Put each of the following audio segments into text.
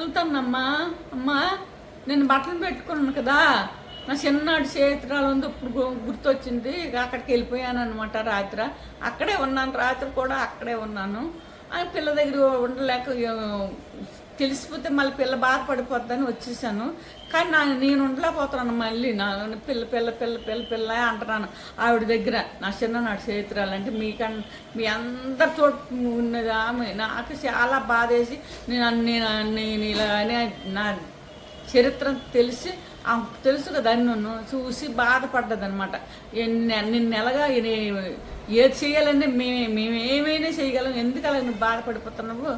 వెళ్తానమ్మా. అమ్మా నేను బట్టలు పెట్టుకున్నాను కదా. నా చిన్నటి చేతురాలు ఉంది ఇప్పుడు గుర్తొచ్చింది. ఇక అక్కడికి వెళ్ళిపోయాను అనమాట రాత్రి. అక్కడే ఉన్నాను రాత్రి కూడా అక్కడే ఉన్నాను. ఆ పిల్ల దగ్గర ఉండలేక తెలిసిపోతే మళ్ళీ పిల్ల బాధపడిపోద్దని వచ్చేసాను. కానీ నా నేను ఉండలేకపోతున్నాను మళ్ళీ. నా పిల్ల పిల్ల పిల్ల పిల్ల పిల్ల అంటున్నాను. ఆవిడ దగ్గర నా చిన్ననాటి చేతురాలు అంటే మీకన్ మీ అందరితో చోటు ఉన్నది ఆమె. నాకు చాలా బాధేసి నేను నేను నేను ఇలా అని నా చరిత్ర తెలిసి ఆమెకు తెలుసు కదా నన్ను చూసి బాధపడ్డది అనమాట నిన్న నెలగా ఏది చేయాలంటే మేమే మేమేమైనా చేయగలం. ఎందుకు అలా నువ్వు బాధపడిపోతున్నావు?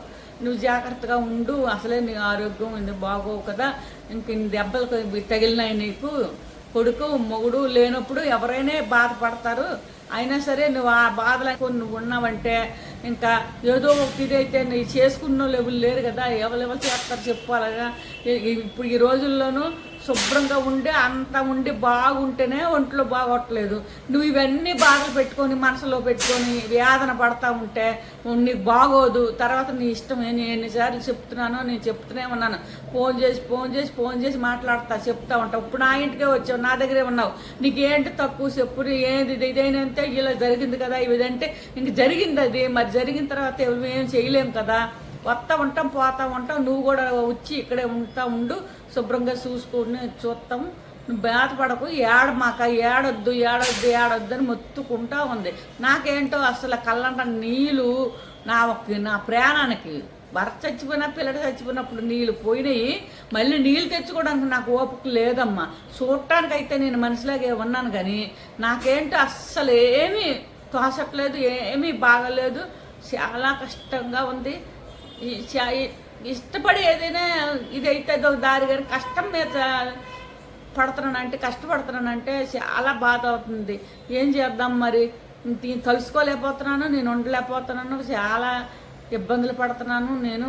నువ్వు జాగ్రత్తగా ఉండు అసలే నీ ఆరోగ్యం ఇది బాగోవు కదా. ఇంక ఇన్ని దెబ్బలు తగిలినాయి నీకు. కొడుకు మొగుడు లేనప్పుడు ఎవరైనా బాధపడతారు. అయినా సరే నువ్వు ఆ బాధలకు నువ్వు ఉన్నావంటే ఇంకా ఏదో ఒకటి ఇదైతే నీ చేసుకున్న లెవెల్ లేరు కదా. ఎవరెవరు చేస్తారు చెప్పాలగా. ఇప్పుడు ఈ రోజుల్లోనూ శుభ్రంగా ఉండి అంత ఉండి బాగుంటేనే ఒంట్లో బాగోట్లేదు. నువ్వు ఇవన్నీ బాధలు పెట్టుకొని మనసులో పెట్టుకొని వేదన పడతా ఉంటే నీకు బాగోదు. తర్వాత నీ ఇష్టం నేను ఎన్నిసార్లు చెప్తున్నానో నేను చెప్తూనే ఉన్నాను. ఫోన్ చేసి ఫోన్ చేసి ఫోన్ చేసి మాట్లాడతా చెప్తా ఉంటావు ఇప్పుడు నా ఇంటికే వచ్చావు నా దగ్గరే ఉన్నావు. నీకేంటి తక్కువ చెప్పు ఏది ఇది? ఇదైనంతే ఇలా జరిగింది కదా. ఇదంటే ఇంక జరిగింది అది. మరి జరిగిన తర్వాత ఎవరు ఏం చేయలేము కదా. వస్తా ఉంటాం పోతా ఉంటాం. నువ్వు కూడా వచ్చి ఇక్కడే ఉంటా ఉండు శుభ్రంగా చూసుకొని చూస్తాం. నువ్వు బాధపడకు ఏడ మాక ఏడొద్దు ఏడొద్దు ఏడొద్దు అని మొత్తుకుంటా ఉంది. నాకేంటో అసలు కళ్ళంట నీళ్ళు నా ఒక్క- నా ప్రాణానికి భర్త చచ్చిపోయినా పిల్లడు చచ్చిపోయినప్పుడు నీళ్ళు పోయినాయి. మళ్ళీ నీళ్ళు తెచ్చుకోవడానికి నాకు ఓపిక లేదమ్మా. చూడటానికైతే నేను మనిషిలాగే ఉన్నాను కానీ నాకేంటో అస్సలు ఏమీ తోసట్లేదు ఏమీ బాగలేదు. చాలా కష్టంగా ఉంది. ఇష్టపడి ఏదైనా ఇది అయితే దారి గారి కష్టం మీద పడుతున్నానంటే కష్టపడుతున్నానంటే చాలా బాధ అవుతుంది. ఏం చేద్దాం మరి? దీన్ని కలుసుకోలేకపోతున్నాను నేను ఉండలేకపోతున్నాను చాలా ఇబ్బందులు పడుతున్నాను. నేను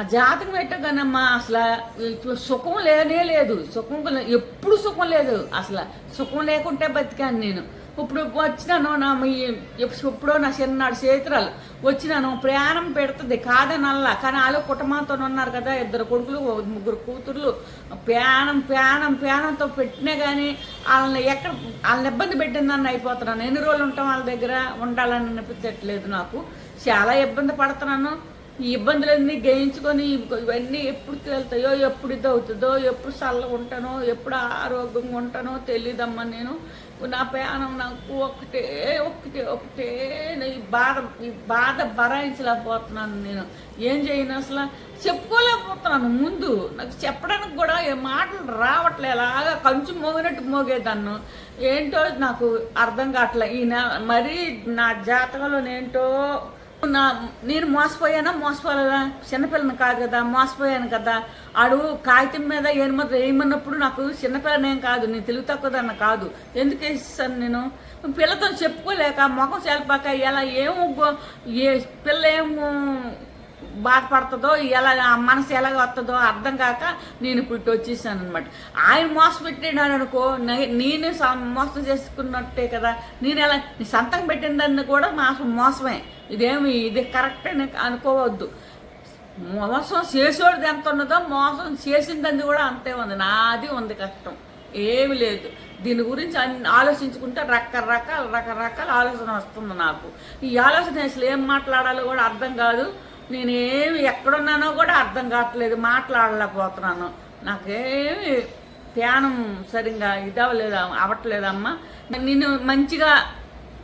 ఆ జాతకం పెట్టగానమ్మా అసలు సుఖం లేనే లేదు. సుఖం ఎప్పుడు సుఖం లేదు. అసలు సుఖం లేకుంటే బతికాను నేను. ఇప్పుడు వచ్చినాను నా మీ ఎప్పుడో నా చిన్ననాడు చేతురాలు. వచ్చినాను ప్రయాణం పెడుతుంది కాదనల్లా. కానీ వాళ్ళు కుటుంబంతో ఉన్నారు కదా ఇద్దరు కొడుకులు ముగ్గురు కూతుర్లు. ప్రయాణం ప్రయాణం ప్రయాణంతో పెట్టినా కానీ వాళ్ళని ఎక్కడ వాళ్ళని ఇబ్బంది పెట్టిందని అయిపోతున్నాను. ఎన్ని రోజులు ఉంటాం వాళ్ళ దగ్గర? ఉండాలని అనిపించట్లేదు నాకు. చాలా ఇబ్బంది పడుతున్నాను. ఈ ఇబ్బందులన్నీ గయించుకొని ఇవన్నీ ఎప్పుడు తేలుతాయో ఎప్పుడు ఇది అవుతుందో ఎప్పుడు చల్లగా ఉంటానో ఎప్పుడు ఆరోగ్యంగా ఉంటానో తెలియదమ్మా నేను. నా ప్రయాణం నాకు ఒకటే ఒకటే ఒకటే ఈ బాధ ఈ బాధ భరాయించలేకపోతున్నాను నేను. ఏం చేయను అసలు? చెప్పుకోలేకపోతున్నాను ముందు. నాకు చెప్పడానికి కూడా ఏ మాటలు రావట్లే. అలాగా కంచు మోగినట్టు మోగేదాన్ని. ఏంటో నాకు అర్థం కావట్లే. ఈ నె మరీ నా జాతకంలో ఏంటో నా నేను మోసపోయానా? మోసపోలేదా? చిన్నపిల్లని కాదు కదా మోసపోయాను కదా. ఆడు కాగితం మీద ఏమన్నా వేయమన్నప్పుడు నాకు చిన్నపిల్లనేం కాదు నేను తెలుగు తక్కువదన్న కాదు. ఎందుకు వేస్తాను నేను? పిల్లతో చెప్పుకోలేక ముఖం చేలపాక ఎలా ఏమో ఏ పిల్ల ఏమో బాధపడుతుందో ఎలా ఆ మనసు ఎలాగ వస్తుందో అర్థం కాక నేను ఇప్పుడు ఇటు వచ్చేసాను అనమాట ఆయన మోసం పెట్టినాడు అనుకో నేను స- మోసం చేసుకున్నట్టే కదా. నేను ఎలా నీ సంతకం పెట్టిందని కూడా మాకు మోసమే. ఇదేమి ఇది కరెక్ట్ అని అనుకోవద్దు. మోసం చేసేవాడిది ఎంత ఉన్నదో మోసం చేసిందని కూడా అంతే ఉంది. నాది ఉంది కష్టం. ఏమి లేదు. దీని గురించి అన్ని ఆలోచించుకుంటే రకరకాల రకరకాల ఆలోచన వస్తుంది నాకు. ఈ ఆలోచన అసలు ఏం మాట్లాడాలో కూడా అర్థం కాదు. నేనేమి ఎక్కడున్నానో కూడా అర్థం కావట్లేదు మాట్లాడలేకపోతున్నాను. నాకేమి ధ్యానం సరిగ్గా ఇదవలేదు అవ్వట్లేదమ్మా నేను మంచిగా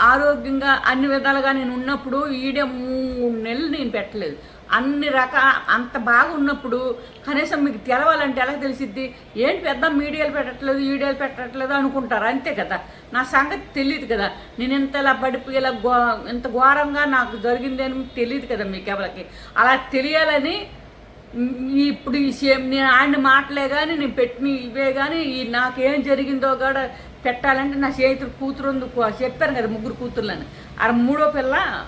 ఆరోగ్యంగా అన్ని విధాలుగా నేను ఉన్నప్పుడు ఈడే మూడు నెలలు నేను పెట్టలేదు. అన్ని రక అంత బాగా ఉన్నప్పుడు కనీసం మీకు తెలవాలంటే ఎలా తెలిసిద్ది? ఏంటి పెద్ద మీడియాలు పెట్టట్లేదు వీడియోలు పెట్టట్లేదు అనుకుంటారు. అంతే కదా. నా సంగతి తెలియదు కదా. నేను ఇంత ఇలా పడిపోయి ఇలా గో ఇంత ఘోరంగా నాకు జరిగింది అని తెలియదు కదా మీకు ఎవరికి. అలా తెలియాలని ఇప్పుడు ఈ సేమ్ నేను ఆయన మాటలే కానీ నేను పెట్టిన ఇవే కానీ ఈ నాకేం జరిగిందో కూడా పెట్టాలంటే నా చేతులు కూతురు ఉంది చెప్పాను కదా ముగ్గురు కూతుర్లని. ఆ మూడో పిల్ల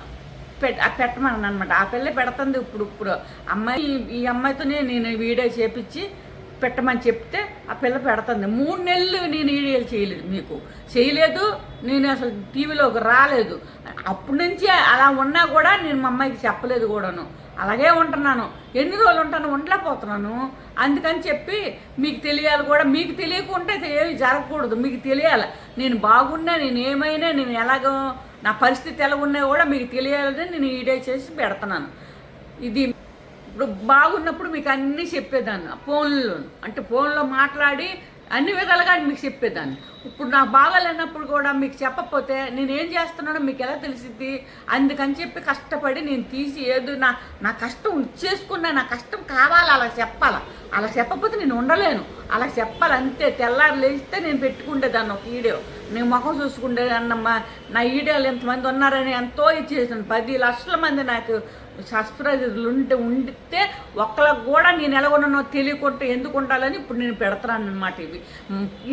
పెట్ ఆ అనమాట ఆ పిల్ల పెడుతుంది ఇప్పుడు ఇప్పుడు అమ్మాయి ఈ- ఈ అమ్మాయితోనే నేను వీడియో చేపించి పెట్టమని చెప్తే ఆ పిల్ల పెడుతుంది. మూడు నెలలు నేను వీడియోలు చేయలేదు మీకు. చేయలేదు నేను అసలు టీవీలోకి రాలేదు. అప్పటి నుంచి అలా ఉన్నా కూడా నేను మా అమ్మాయికి చెప్పలేదు కూడాను. అలాగే ఉంటున్నాను. ఎన్ని రోజులు ఉంటాను ఉండలేకపోతున్నాను. అందుకని చెప్పి మీకు తెలియాలి కూడా. మీకు తెలియకుంటే ఏమి జరగకూడదు. మీకు తెలియాలి. నేను బాగున్నా నేను ఏమైనా నేను ఎలాగో నా పరిస్థితి ఎలా ఉన్నా కూడా మీకు తెలియాలని నేను ఈడే చేసి పెడుతున్నాను. ఇది ఇప్పుడు బాగున్నప్పుడు మీకు అన్నీ చెప్పేదాన్ని. ఫోన్లో అంటే ఫోన్లో మాట్లాడి అన్ని విధాలుగా మీకు చెప్పేదాన్ని. ఇప్పుడు నాకు బాగాలేనప్పుడు కూడా మీకు చెప్పకపోతే నేను ఏం చేస్తున్నానో మీకు ఎలా తెలిసిద్ది? అందుకని చెప్పి కష్టపడి నేను తీసి ఏదో నా నా కష్టం చేసుకున్నా నా కష్టం కావాలి అలా చెప్పాలా? అలా చెప్పకపోతే నేను ఉండలేను. అలా చెప్పాలి అంతే. తెల్లారు లేస్తే నేను పెట్టుకుండేదాన్ని ఒక వీడియో నేను ముఖం చూసుకుండేదాన్నమ్మా నా వీడియోలు ఎంతమంది ఉన్నారని ఎంతో ఇచ్చేసాను పది లక్షల మంది నాకు సబ్స్క్రైబర్లు ఉంటే ఉండితే ఒక్కళ్ళకి కూడా నేను ఎలా ఉన్నానో తెలియకుంటే ఎందుకు ఉండాలని ఇప్పుడు నేను పెడతాను అనమాట ఇవి.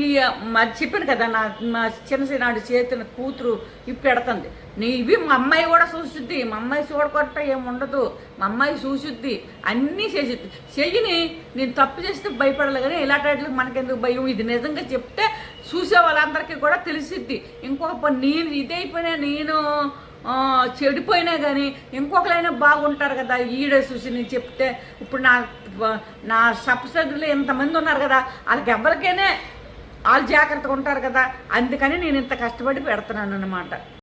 ఈ మరి చెప్పాను కదా నా మా చిన్న చేతిన కూతురు ఇవి పెడుతుంది. నీ ఇవి మా అమ్మాయి కూడా చూసిద్ది. మా అమ్మాయి చూడకుండా ఏముండదు మా అమ్మాయి చూసిద్ది. అన్నీ చేసిద్ది. చెయ్యిని నేను తప్పు చేస్తే భయపడాలి కానీ ఇలాంటి వాటికి మనకెందుకు భయం? ఇది నిజంగా చెప్తే చూసే వాళ్ళందరికీ కూడా తెలిసిద్ది. ఇంకొక నేను ఇదైపోయినా నేను చెడిపోయినా కానీ ఇంకొకరైనా బాగుంటారు కదా ఈడే చూసి నేను చెప్తే ఇప్పుడు నా నా సబ్సిడీలు ఇంతమంది ఉన్నారు కదా వాళ్ళకి ఎవరికైనా వాళ్ళు జాగ్రత్తగా ఉంటారు కదా అందుకని నేను ఇంత కష్టపడి పెడుతున్నాను అనమాట